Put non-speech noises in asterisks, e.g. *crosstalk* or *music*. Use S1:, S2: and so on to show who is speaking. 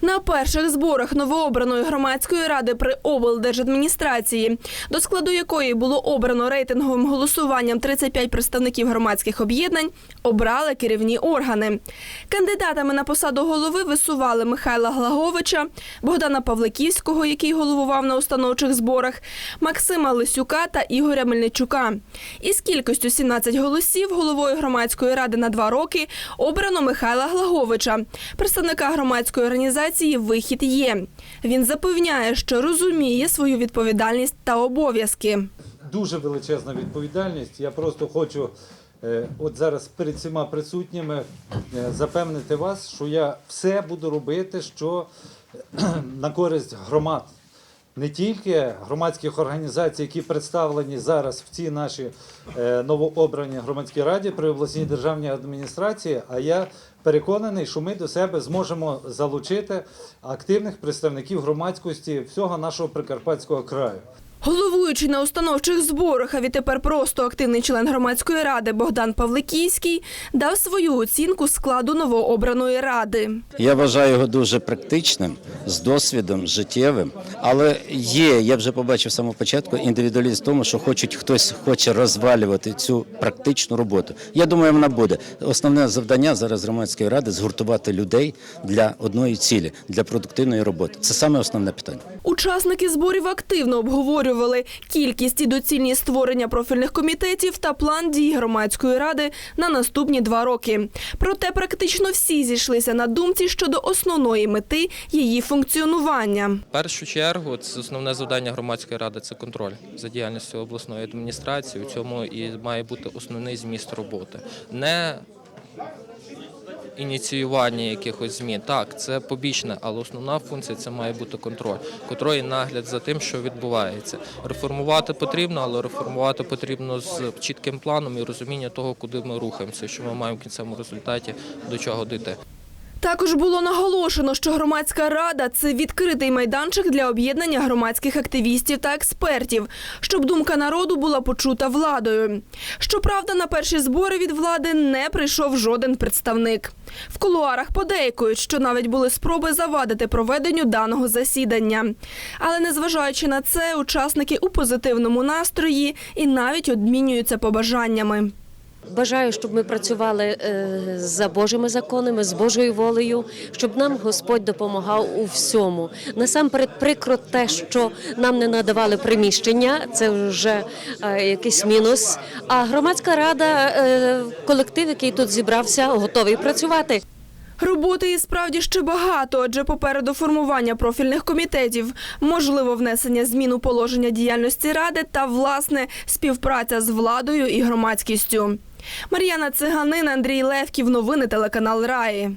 S1: На перших зборах новообраної громадської ради при облдержадміністрації, до складу якої було обрано рейтинговим голосуванням 35 представників громадських об'єднань, обрали керівні органи. Кандидатами на посаду голови висували Михайла Глаговича, Богдана Павликівського, який головував на установчих зборах, Максима Лисюка та Ігоря Мельничука. Із кількістю 17 голосів головою громадської ради на два роки обрано Михайла Глаговича, представника громадської організації Вихід є. Він запевняє, що розуміє свою відповідальність та обов'язки.
S2: дуже величезна відповідальність. Я просто хочу е, от зараз перед всіма присутніми е, запевнити вас, що я все буду робити, що е, *clears throat* на користь громад. Не тільки громадських організацій, які представлені зараз в цій нашій е, новообраній громадській раді при обласній державній адміністрації, а я переконаний, що ми до себе зможемо залучити активних представників громадськості всього нашого Прикарпатського краю.
S1: Головуючий на установчих зборах, а відтепер просто активний член громадської ради Богдан Павликівський дав свою оцінку складу новообраної ради.
S3: Я вважаю його дуже практичним, з досвідом життєвим. Але є, я вже побачив самого початку, індивідуалізм в тому, що хочуть хтось хоче розвалювати цю практичну роботу. Я думаю, вона буде. Основне завдання зараз громадської ради згуртувати людей для одної цілі, для продуктивної роботи. Це саме основне питання.
S1: Учасники зборів активно обговорювали кількість і доцільність створення профільних комітетів та план дій громадської ради на наступні два роки. Проте практично всі зійшлися на думці щодо основної мети її функціонування.
S4: В першу чергу, це основне завдання громадської ради це контроль за діяльністю обласної адміністрації. У цьому і має бути основний зміст роботи. Не ініціювання якихось змін. Так, це побічне, але основна функція це має бути контроль. Контроль і нагляд за тим, що відбувається. Реформувати потрібно, але реформувати потрібно з чітким планом і розуміння того, куди ми рухаємося, що ми маємо в кінцевому результаті до чого дійти.
S1: Також було наголошено, що громадська рада це відкритий майданчик для об'єднання громадських активістів та експертів, щоб думка народу була почута владою. Щоправда, на перші збори від влади не прийшов жоден представник. В кулуарах подейкують, що навіть були спроби завадити проведенню даного засідання. Але незважаючи на це, учасники у позитивному настрої і навіть обмінюються побажаннями.
S5: Бажаю, щоб ми працювали е, за Божими законами, з Божою волею, щоб нам Господь допомагав у всьому. Насамперед, прикро те, що нам не надавали приміщення, це вже е, якийсь мінус. А громадська рада, е, колектив, який тут зібрався, готовий працювати.
S1: Роботи і справді ще багато, адже попереду формування профільних комітетів, можливо внесення змін у положення діяльності ради та власне співпраця з владою і громадськістю. Мар'яна Циганин, Андрій Левків. Новини телеканал Раї.